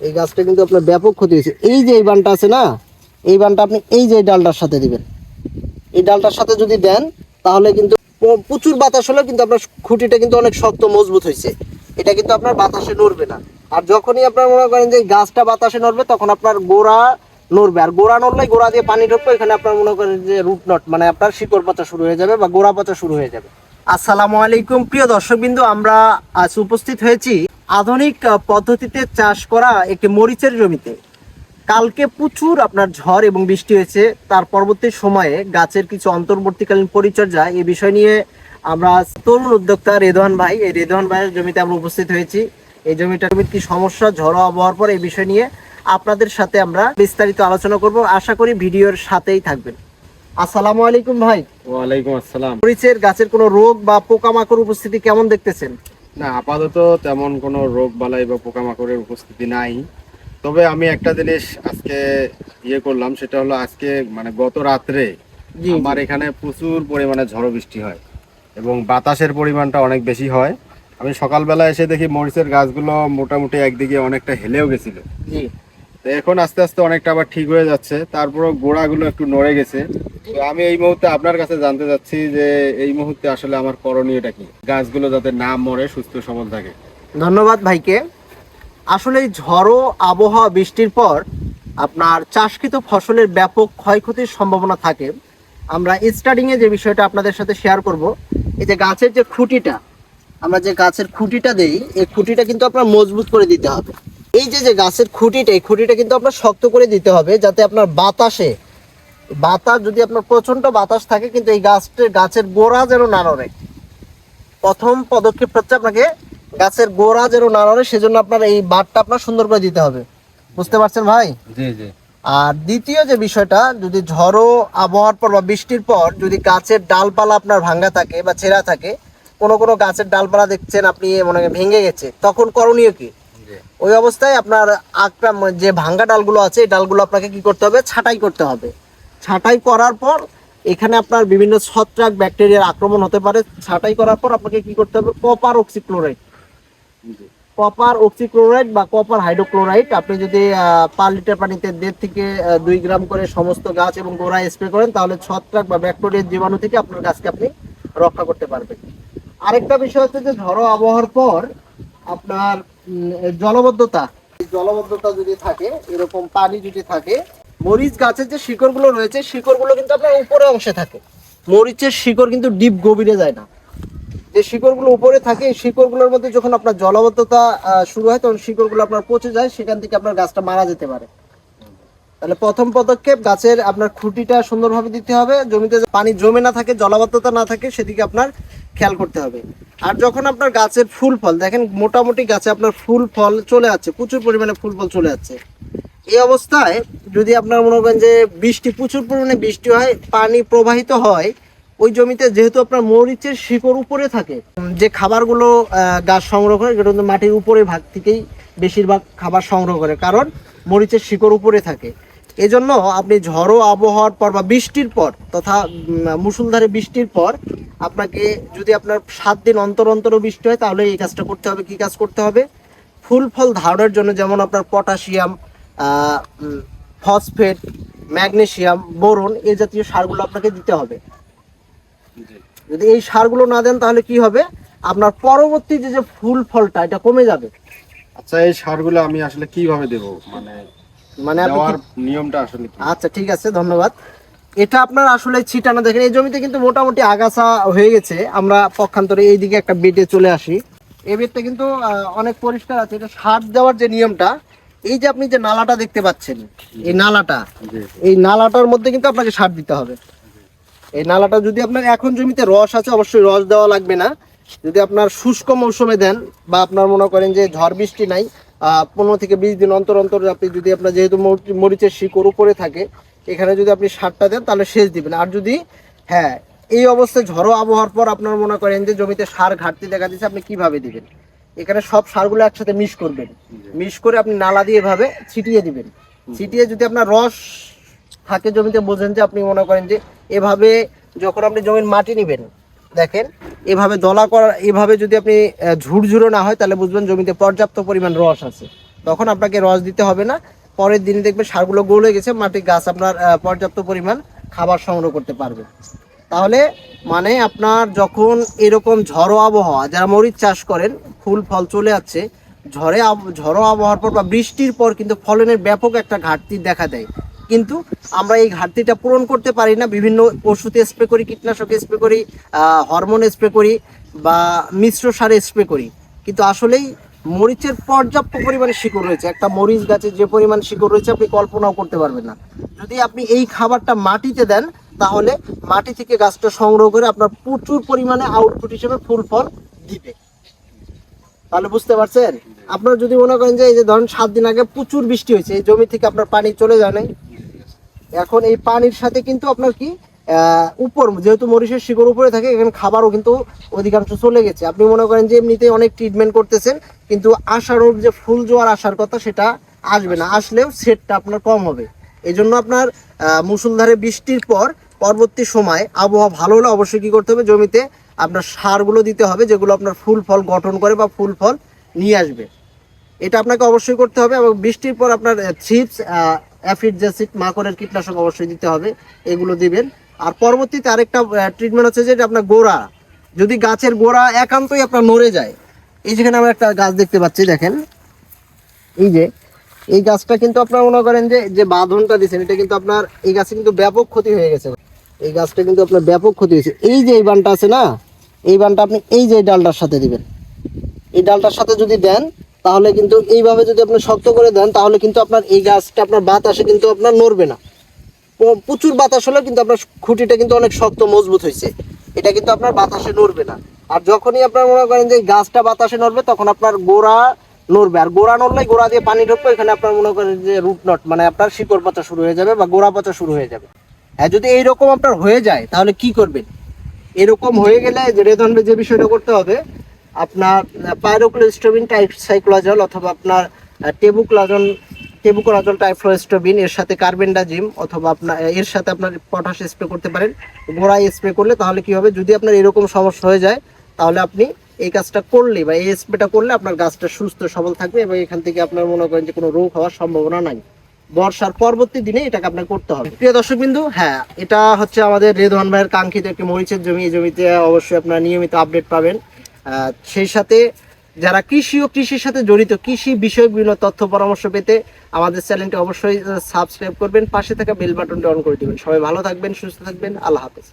এই গাছটা কিন্তু আপনার ব্যাপক ক্ষতি হয়েছে। এই যে এই বানটা আছে না, এই বানটা আপনি এই যে ডালটার সাথে দিবেন। এই ডালটার সাথে যদি দেন, তাহলে কিন্তু প্রচুর বাতাস হলে কিন্তু আপনার খুঁটিটা কিন্তু অনেক শক্ত, মজবুত হয়েছে। এটা কিন্তু আপনার বাতাসে নড়বে না। আর যখনই আপনার মনে করেন যে গাছটা বাতাসে নড়বে, তখন আপনার গোড়া নড়বে। আর গোড়া নড়লে গোড়া দিয়ে পানি ঢুকবে এখানে আপনার মনে করেন যে রুট নট মানে আপনার শিকড় পচা শুরু হয়ে যাবে বা গোড়া পচা শুরু হয়ে যাবে। আসসালামু আলাইকুম। প্রিয় দর্শকবিন্দু, আমরা আজ উপস্থিত হয়েছি আধুনিক পদ্ধতিতে চাষ করা একটি মরিচের জমিতে। কালকে প্রচুর আপনার ঝড় এবং বৃষ্টি হয়েছে। তার পরবর্তী সময়ে গাছের কিছু অন্তর্বর্তীকালীন পরিচর্যা এই বিষয় নিয়ে আমরা তরুণ উদ্যোক্তা রেদওয়ান ভাই এই রেদওয়ান ভাইয়ের জমিতে আমরা উপস্থিত হয়েছি। এই জমিটার জমির কি সমস্যা ঝড়ো আবহাওয়ার পর এই বিষয় নিয়ে আপনাদের সাথে আমরা বিস্তারিত আলোচনা করব। আশা করি ভিডিওর সাথেই থাকবেন। আসসালামু আলাইকুম ভাই। ওয়ালাইকুম আসসালাম। মরিচের গাছের কোনো রোগ বা পোকামাকড় উপস্থিতি কেমন দেখতেছেন? না আপাতত তেমন কোনো রোগ বালাই বা পোকামাকড়ের উপস্থিতি নাই। তবে আমি একটা জিনিস আজকে ইয়ে করলাম সেটা হলো আজকে মানে গত রাত্রে আমার এখানে প্রচুর পরিমাণে ঝড় বৃষ্টি হয় এবং বাতাসের পরিমাণটা অনেক বেশি হয়। আমি সকালবেলা এসে দেখি মরিচের গাছগুলো মোটামুটি একদিকে অনেকটা হেলেও গেছিল। তো এখন আস্তে আস্তে অনেকটা আবার ঠিক হয়ে যাচ্ছে। তারপরেও গোড়াগুলো একটু নড়ে গেছে। তো আমি এই মুহূর্তে আপনার কাছে জানতে চাচ্ছি যে এই মুহূর্তে আসলে আমার করণীয়টা কি? গাছগুলো যাতে না মরে, সুস্থ সবল থাকে। ধন্যবাদ ভাইকে। আসলে ঝড়ো আবহাওয়া বৃষ্টির পর আপনার চাষকৃত ফসলের ব্যাপক ক্ষয়ক্ষতির সম্ভাবনা থাকে। আমরা স্টার্টিং এ যে বিষয়টা আপনাদের সাথে শেয়ার করব, এই যে গাছের যে খুঁটিটা, আমরা যে গাছের খুঁটিটা দেই, এই খুঁটিটা কিন্তু আপনার মজবুত করে দিতে হবে। এই যে যে গাছের খুঁটিটা এই খুঁটিটা কিন্তু আপনার শক্ত করে দিতে হবে যাতে আপনার বাতাসে বাতাস যদি আপনার প্রচণ্ড বাতাস থাকে কিন্তু এই গাছটা গাছের গোড়া যেন না নড়ে। প্রথম পদক্ষেপ হচ্ছে আপনাকে গাছের গোড়া যেন না নড়ে সেজন্য আপনার এই বাটটা আপনার সুন্দর করে দিতে হবে। বুঝতে পারছেন ভাই? জি জি। আর দ্বিতীয় যে বিষয়টা যদি ঝড়ো আবহাওয়ার পর বা বৃষ্টির পর যদি গাছের ডালপালা আপনার ভাঙ্গা থাকে বা ছেঁড়া থাকে কোনো কোনো গাছের ডালপালা দেখছেন আপনি মনে ভেঙে গেছে তখন করণীয় কি? ওই অবস্থায় আপনার আক্রাম যে ভাঙ্গা ডালগুলো আছে এই ডালগুলো আপনাকে কি করতে হবে? ছাঁটাই করতে হবে। ছাঁটাই করার পর এখানে আপনার বিভিন্ন ছত্রাক ব্যাকটেরিয়ার আক্রমণ হতে পারে। ছাঁটাই করার পর আপনাকে কি করতে হবে? Copper oxychloride. কপার অক্সিক্লোরাইড বা কপার হাইড্রোক্লোরাইড আপনি যদি পার লিটার পানিতে দেড় থেকে দুই গ্রাম করে সমস্ত গাছ এবং গোড়ায় স্প্রে করেন তাহলে ছত্রাক বা ব্যাকটেরিয়ার জীবাণু থেকে আপনার গাছকে আপনি রক্ষা করতে পারবেন। আরেকটা বিষয় হচ্ছে যে ঝড়ো আবহাওয়ার পর আপনার জলবদ্ধতা। জলবদ্ধতা যদি থাকে, এরকম পানি যদি থাকে, মরিচ গাছের যে শিকড়গুলো রয়েছে, শিকড়গুলো কিন্তু আপনার উপরে অংশে থাকে। মরিচের শিকড় কিন্তু ডিপ গভীরে যায় না। যে শিকড়গুলো উপরে থাকে, এই শিকড়গুলোর মধ্যে যখন আপনার জলবদ্ধতা শুরু হয়, তখন শিকড়গুলো আপনার পচে যায়, সেখান থেকে আপনার গাছটা মারা যেতে পারে। তাহলে প্রথম পদক্ষেপ, গাছের আপনার খুঁটিটা সুন্দরভাবে দিতে হবে। জমিতে পানি জমে না থাকে, জলাবদ্ধতা না থাকে, সেদিকে আপনার খেয়াল করতে হবে। আর যখন আপনার গাছের ফুল ফল, দেখেন মোটামুটি গাছে আপনার ফুল ফল চলে যাচ্ছে প্রচুর পরিমাণে ফুল ফল চলে যাচ্ছে এই অবস্থায় যদি আপনার মনে করেন যে বৃষ্টি, প্রচুর পরিমাণে বৃষ্টি হয়, পানি প্রবাহিত হয়, ওই জমিতে যেহেতু আপনার মরিচের শিকড় উপরে থাকে, যে খাবারগুলো গাছ সংগ্রহ করে, সেটা কিন্তু মাটির উপরে ভাগ থেকেই বেশিরভাগ খাবার সংগ্রহ করে, কারণ মরিচের শিকড় উপরে থাকে। এজন্য আপনি ঝড়ো আবহাওয়ার পর বা বৃষ্টির পর তথা উম, মুষলধারে বৃষ্টির পর আপনাকে যদি আপনার সাত দিন অন্তর অন্তরও বৃষ্টি হয় তাহলে এই কাজটা করতে হবে। কি কাজ করতে হবে? ফুল ফল ধারণের জন্য যেমন আপনার পটাশিয়াম ফসফেট ম্যাগনেশিয়াম বোরন এই জাতীয় সারগুলো আপনাকে দিতে হবে। যদি এই সারগুলো না দেন তাহলে কি হবে? আপনার পরবর্তী যে যে ফুল ফলটা এটা কমে যাবে। আচ্ছা এই সারগুলো আমি আসলে কীভাবে দেব? মানে মানে নিয়মটা আসলে আচ্ছা ঠিক আছে ধন্যবাদ। এটা আপনার আসলে ছিটানো দেখেন এই জমিতে কিন্তু মোটামুটি আগাছা হয়ে গেছে। আমরা পক্ষান্তরে এইদিকে একটা বেডে চলে আসি। এই বেডটা কিন্তু অনেক পরিষ্কার আছে। এটা সার দেওয়ার যে নিয়মটা এই যে আপনি যে নালাটা দেখতে পাচ্ছেন এই নালাটা এই নালাটার মধ্যে কিন্তু আপনাকে সার দিতে হবে। এই নালাটা যদি আপনার এখন জমিতে রস আছে অবশ্যই রস দেওয়া লাগবে না। যদি আপনার শুষ্ক মৌসুমে দেন বা আপনার মনে করেন যে ঝড় বৃষ্টি নাই পনেরো থেকে বিশ দিন অন্তর অন্তর আপনি যদি আপনার যেহেতু মরিচের শিকড় উপরে থাকে, এখানে যদি আপনি সারটা দেন, তাহলে সেচ দিবেন। আর যদি হ্যাঁ এই অবস্থায় ঝড়ো আবহাওয়ার পর আপনার মনে করেন যে জমিতে সার ঘাটতি দেখা দিচ্ছে আপনি কীভাবে দিবেন? এখানে সব সারগুলো একসাথে মিশ করবেন। মিশ করে আপনি নালা দিয়ে এভাবে ছিটিয়ে দিবেন। ছিটিয়ে যদি আপনার রস থাকে জমিতে, বোঝেন যে আপনি মনে করেন যে এভাবে যখন আপনি জমির মাটি নেবেন দেখেন, এভাবে দলা করা, এভাবে যদি আপনি ঝুরঝুরো না হয়, তাহলে বুঝবেন জমিতে পর্যাপ্ত পরিমাণ রস আছে। তখন আপনাকে রস দিতে হবে না। পরের দিনে দেখবে সারগুলো গলে গেছে মাটি গাছ আপনার পর্যাপ্ত পরিমাণ খাবার সংগ্রহ করতে পারবে। তাহলে মানে আপনার যখন এরকম ঝড়ো আবহাওয়া, যারা মরিচ চাষ করেন, ফুল, ফল চলে যাচ্ছে ঝড়ে ঝড়ো আবহাওয়ার পর বা বৃষ্টির পর কিন্তু ফলনের ব্যাপক একটা ঘাটতি দেখা দেয়। কিন্তু আমরা এই ঘাটতিটা পূরণ করতে পারি না। বিভিন্ন ওষুধ স্প্রে করি, কীটনাশক স্প্রে করি হরমোন স্প্রে করি বা মিশ্র সারে স্প্রে করি। কিন্তু আসলেই মরিচের পর্যাপ্ত পরিমাণে শিকড় রয়েছে। একটা মরিচ গাছে যে পরিমাণ শিকড় রয়েছে, আপনি কল্পনাও করতে পারবেন না। যদি আপনি এই খাবারটা মাটিতে দেন, তাহলে মাটি থেকে গাছটা সংগ্রহ করে আপনার প্রচুর পরিমাণে আউটপুট হিসেবে ফুল ফল দিবে। তাহলে বুঝতে পারছেন? আপনারা যদি মনে করেন যে এই যে ধরেন সাত দিন আগে প্রচুর বৃষ্টি হয়েছে, এই জমি থেকে আপনার পানি চলে যায় নাই। এখন এই পানির সাথে কিন্তু আপনার কি উপর যেহেতু মরিচের শিকড় উপরে থাকে এখানে খাবারও কিন্তু অধিকাংশ চলে গেছে। আপনি মনে করেন যে এমনিতেই অনেক ট্রিটমেন্ট করতেছেন কিন্তু আসারও যে ফুল জোয়ার আসার কথা সেটা আসবে না। আসলেও সেটটা আপনার কম হবে। এই জন্য আপনার আহ, মুষলধারে বৃষ্টির পর পরবর্তী সময় আবহাওয়া ভালো হলে অবশ্যই কি করতে হবে? জমিতে আপনার সারগুলো দিতে হবে যেগুলো আপনার ফুল ফল গঠন করে বা ফুল ফল নিয়ে আসবে। এটা আপনাকে অবশ্যই করতে হবে এবং বৃষ্টির পর আপনার থ্রিপস অ্যাফিড জ্যাসিড মাকড়ের কীটনাশক অবশ্যই দিতে হবে, এগুলো দিবেন। আর পরবর্তীতে আরেকটা ট্রিটমেন্ট হচ্ছে যে আপনার গোড়া। যদি গাছের গোড়া একান্তই আপনার নড়ে যায়, এই যেখানে আমরা একটা গাছ দেখতে পাচ্ছি, দেখেন। এই যে, এই গাছটা কিন্তু আপনার মনে করেন যে যে বাঁধনটা দিচ্ছেন এটা কিন্তু আপনার, এই গাছে কিন্তু ব্যাপক ক্ষতি হয়ে গেছে। এই গাছটা কিন্তু আপনার ব্যাপক ক্ষতি হয়েছে। এই যে এই বানটা আছে না, এই বানটা আপনি এই যে ডালটার সাথে দিবেন। এই ডালটার সাথে যদি দেন তাহলে কিন্তু এইভাবে যদি আপনি শক্ত করে দেন, তাহলে কিন্তু আপনার এই গাছটা, আপনার বাতাসে কিন্তু আপনার নড়বে না। প্রচুর বাতাস হলেও কিন্তু আপনার খুঁটিটা কিন্তু অনেক শক্ত, মজবুত হয়েছে। এটা কিন্তু আপনার বাতাসে নড়বে না। আর যখনই আপনার মনে করেন যে গাছটা বাতাসে নড়বে, তখন আপনার গোড়া নড়বে। আর গোড়া নড়লে গোড়া দিয়ে পানি ঢুকবে এখানে আপনার মনে করেন যে রুট নট মানে আপনার শিকড় পচা শুরু হয়ে যাবে বা গোড়া পচা শুরু হয়ে যাবে। হ্যাঁ যদি এইরকম আপনার হয়ে যায়, তাহলে কি করবেন? এরকম হয়ে গেলে রেধনবে যে বিষয়টা করতে হবে আপনার পাইরোক্লোস্টোবিন টাইপ সাইক্লোজল অথবা আপনার টেবুক্লাজন টেবুকোলাজল টাইফ্লোস্টোবিন এর সাথে কার্বেন্ডাজিম অথবা আপনার এর সাথে আপনার পটাশ স্প্রে করতে পারেন। গোড়ায় স্প্রে করলে তাহলে কি হবে? যদি আপনার এরকম সমস্যা হয়ে যায়, তাহলে আপনি এই কাজটা করলে বা এই স্প্রেটা করলে আপনার গাছটা সুস্থ, সবল থাকবে এবং এখান থেকে আপনার মনে করেন যে কোনো রোগ হওয়ার সম্ভাবনা নাই। বর্ষার পরবর্তী দিনে এটাকে আপনার করতে হবে। প্রিয় দর্শক বিন্দু হ্যাঁ এটা হচ্ছে আমাদের রেদওয়ান ভাইয়ের কাঙ্ক্ষিত একটি মরিচের জমি। এই জমিতে অবশ্যই আপনারা নিয়মিত আপডেট পাবেন। সেই সাথে যারা কৃষি ও কৃষির সাথে জড়িত, কৃষি বিষয়ক বিভিন্ন তথ্য পরামর্শ পেতে আমাদের চ্যানেলটি অবশ্যই সাবস্ক্রাইব করবেন, পাশে থাকা বেল বাটনটি অন করে দিবেন। সবাই ভালো থাকবেন, সুস্থ থাকবেন, আল্লাহ হাফেজ।